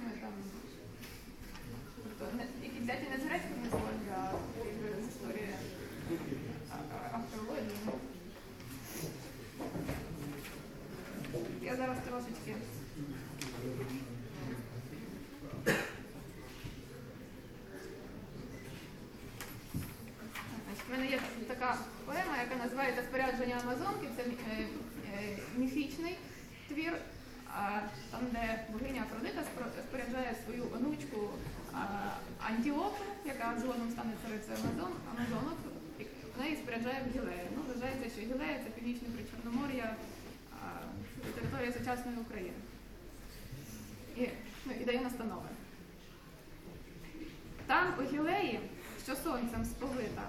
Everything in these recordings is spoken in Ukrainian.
грецькими там. Тобто які взяті не з грецької міфології, а з історії а- а- археології. Я зараз трошечки. В мене є така поема, яка називається Спорядження Амазонки. Це е, е, міфічний твір, там, де богиня Афродита споряджає свою онучку а, яка згодом стане царицею Амазон, Амазонок, вона її споряджає в Гілею. Ну, вважається, що Гілея це північне причорномор'я, територія сучасної України. І, ну, і дає настанови. Там у Гілеї, що сонцем сповита,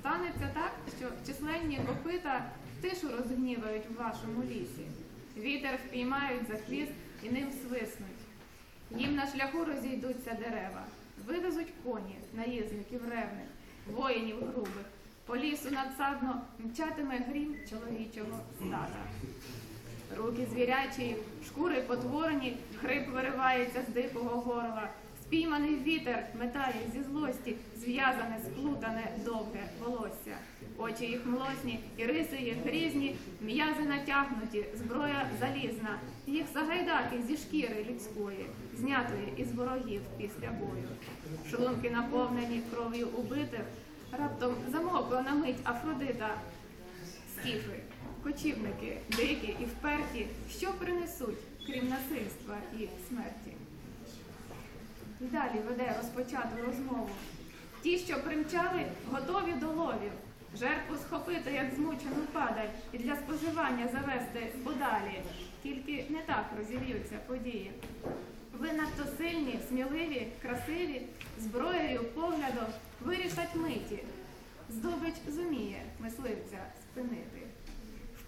станеться так, що численні копита тишу розгнівають в вашому лісі. Вітер впіймають за хвіст і ним свиснуть. Їм на шляху розійдуться дерева, вивезуть коні, наїзників ревних, воїнів грубих. По лісу надсадно мчатиме грім чоловічого стада. Руки звірячі, шкури потворені, хрип виривається з дикого горла. Спійманий вітер метає зі злості, зв'язане, сплутане, довге волосся. Очі їх млосні, і риси їх грізні, м'язи натягнуті, зброя залізна. Їх сагайдаки зі шкіри людської, знятої із ворогів після бою. Шлунки наповнені кров'ю убитих, раптом замокла на мить Афродита, скіфи, кочівники, дикі і вперті, що принесуть, крім насильства і смерті. І далі веде розпочату розмову. Ті, що примчали, готові до ловів. Жертву схопити, як змучену падаль, і для споживання завести подалі. Тільки не так розів'ються події. Ви надто сильні, сміливі, красиві, зброєю, поглядом вирішать миті. Здобич зуміє мисливця спинити.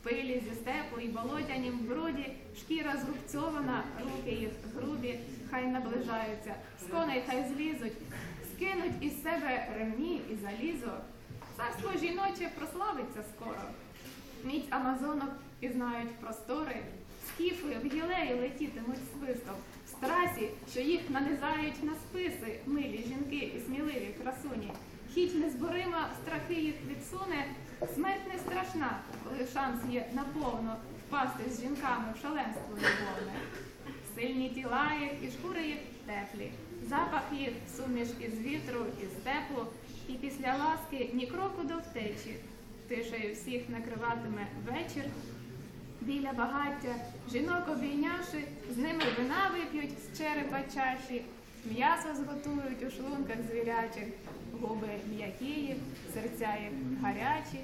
Пилі зі степу і болотянім бруді шкіра зрубцьована, руки їх грубі, хай наближаються, з коней хай злізуть, скинуть із себе ремні і залізо. Царство жіноче прославиться скоро. Міць амазонок пізнають простори, скіфи в гілеї летітимуть свистом, в страсі, що їх нанизають на списи, милі жінки і сміливі красуні. Хіть незборима страхи їх відсуне, смерть не страшна, шанс є наповно впасти з жінками в шаленство любовне. Сильні тіла їх і шкури їх теплі, запах їх суміш із вітру і степлу, і після ласки ні кроку до втечі. Тишею всіх накриватиме вечір. Біля багаття жінок обійнявши, з ними вина вип'ють з черепа чаші, м'ясо зготують у шлунках звірячих, губи м'які серця їх гарячі.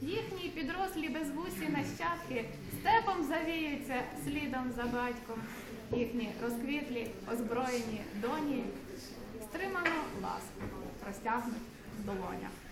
Їхні підрослі безвусі нащадки степом завіються слідом за батьком. Їхні розквітлі, озброєні доні стримано ласку простягнуть в долонях.